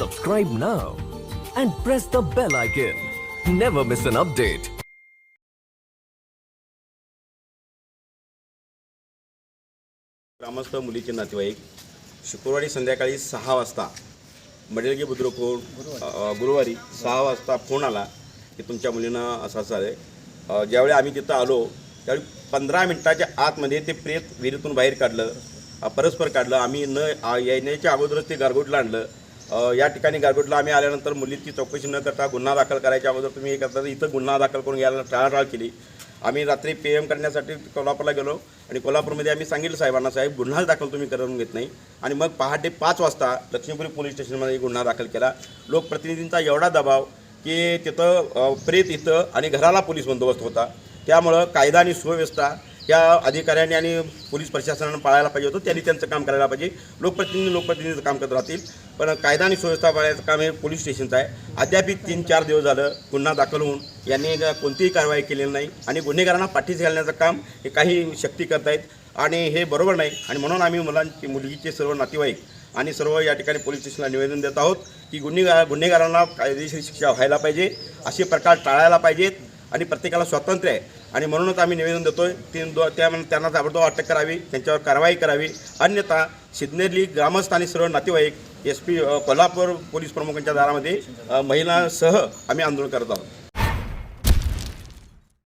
subscribe now and press the bell icon. Never miss an update. ग्रामस्थ मुलीचे नातेवाईक शुक्रवारी संध्याकाळी सहा वाजता मडेलगे बुद्रुक हो- गुरुवारी सहा वाजता फोन आला की तुमच्या मुलीनं असं असं आहे ज्यावेळी आम्ही तिथं आलो त्यावेळी पंधरा मिनटाच्या आतमध्ये ते प्रेत विहिरीतून बाहेर काढलं परस्पर काढलं आम्ही न येण्याच्या अगोदरच ते गारगोटला आणलं या ठिकाणी गारगोटला आम्ही आल्यानंतर मुलीची चौकशी न करता गुन्हा दाखल करायच्या अगोदर तुम्ही हे करता इथं गुन्हा दाखल करून घ्यायला टाळाटाळ केली. आम्ही रात्री पी एम करण्यासाठी कोल्हापूरला गेलो आणि कोल्हापूरमध्ये आम्ही सांगितलं साहेबांना साहेब गुन्हा दाखल तुम्ही करून घेत नाही. आणि मग पहाटे पाच वाजता लक्ष्मीपुरी पोलीस स्टेशनमध्ये गुन्हा दाखल केला. लोकप्रतिनिधींचा एवढा दबाव की तिथं प्रेत इथं आणि घराला पोलीस बंदोबस्त होता. त्यामुळं कायदा आणि सुव्यवस्था या अधिकाऱ्यांनी आणि पोलीस प्रशासनानं पाळायला पाहिजे होतं. त्यांनी त्यांचं काम करायला पाहिजे. लोकप्रतिनिधी लोकप्रतिनिधीचं काम करत राहतील. पण कायदा आणि सुव्यवस्था पाळायचं काम हे पोलीस स्टेशनचं आहे. अद्याप तीन चार दिवस झालं गुन्हा दाखल होऊन यांनी कोणतीही कारवाई केलेली नाही. आणि गुन्हेगारांना पाठीस घालण्याचं काम हे काही शक्ती करतायत. आणि हे बरोबर नाही. आणि म्हणून आम्ही मुलांची मुलगीचे सर्व नातेवाईक आणि सर्व या ठिकाणी पोलीस स्टेशनला निवेदन देत आहोत की गुन्हेगार गुन्हेगारांना कायदेशीर शिक्षा व्हायला पाहिजे. असे प्रकार टाळायला पाहिजेत. आणि प्रत्येकाला स्वातंत्र्य आहे. आणि म्हणूनच आम्ही निवेदन देतो आहे तीन दो त्या त्यांना ताबडतोब अटक करावी त्यांच्यावर कारवाई करावी. अन्यथा सिद्नेरली ग्रामस्थ आणि सर्व नातेवाईक एस पी कोल्हापूर पोलीस प्रमुखांच्या दारामध्ये महिलांसह आम्ही आंदोलन करत आहोत.